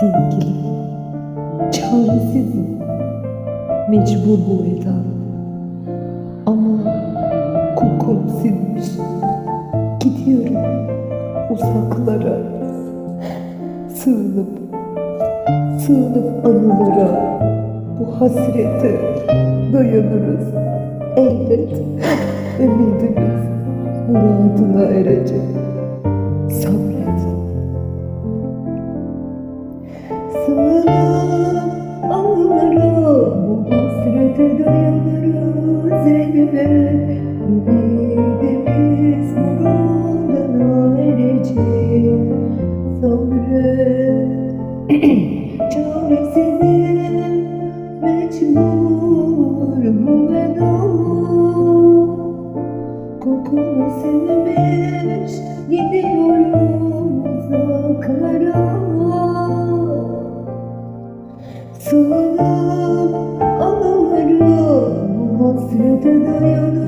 Sevgilim, çaresizim. Mecbur bu eda. Ama kokun sinmiş. Gidiyorum uzaklara. Sığınıp, sığınıp anılara. Bu hasrete dayanırız. Elbet ümidimiz muradına erecek. Sabret. Sığınıp Sığınıp anılara bu hasrete dayanırız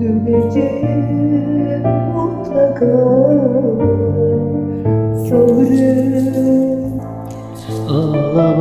Döneceğim mutlaka. Sabret Ağlamam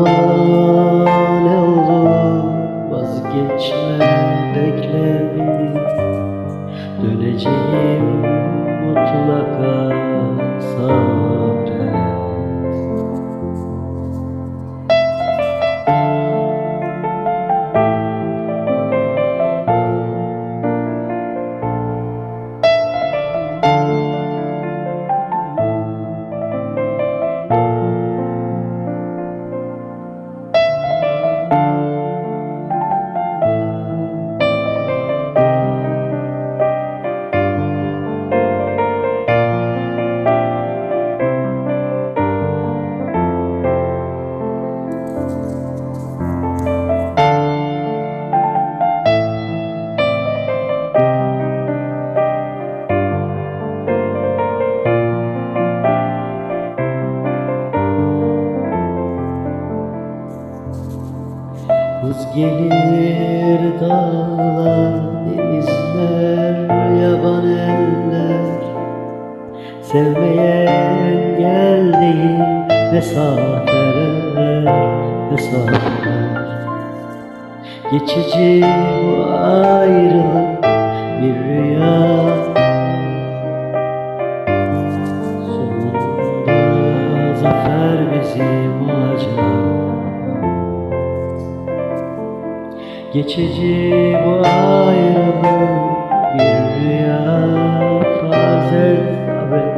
Buz gelir dağlar, denizler, yaban eller. Sevmeye engel değil mesafeler, mesafeler. Geçici bu ayrılık bir rüya. Sonunda zafer bizim olacak Geçici bu ayrılık bir rüya Fazel sabret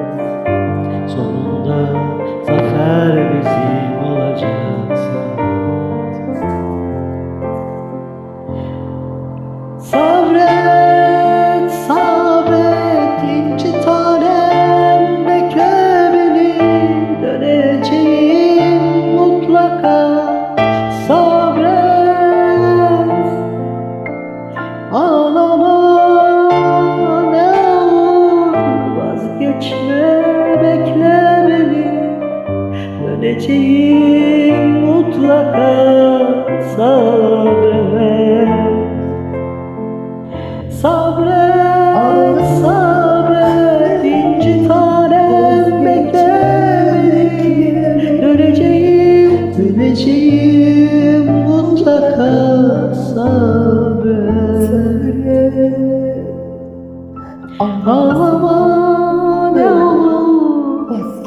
Sonunda zafer bizim olacak. Sabret, sabret inci tanem Bekle beni. Döneceğim mutlaka Döneceğim mutlaka sabret. Sabret, sabret. İnci tanem bekle beni Döneceğim, döneceğim. Mutlaka sabret. Ne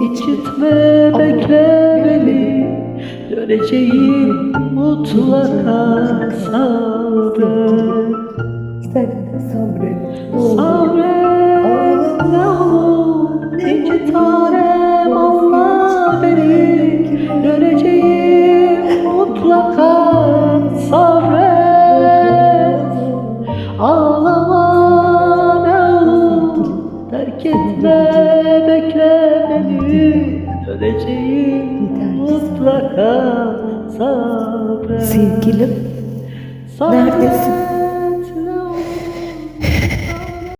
Geçitme bekle beni Döneceğim mutlaka sabret Sen sabret. Sabret mutlaka sabret. Sevgilim, neredesin?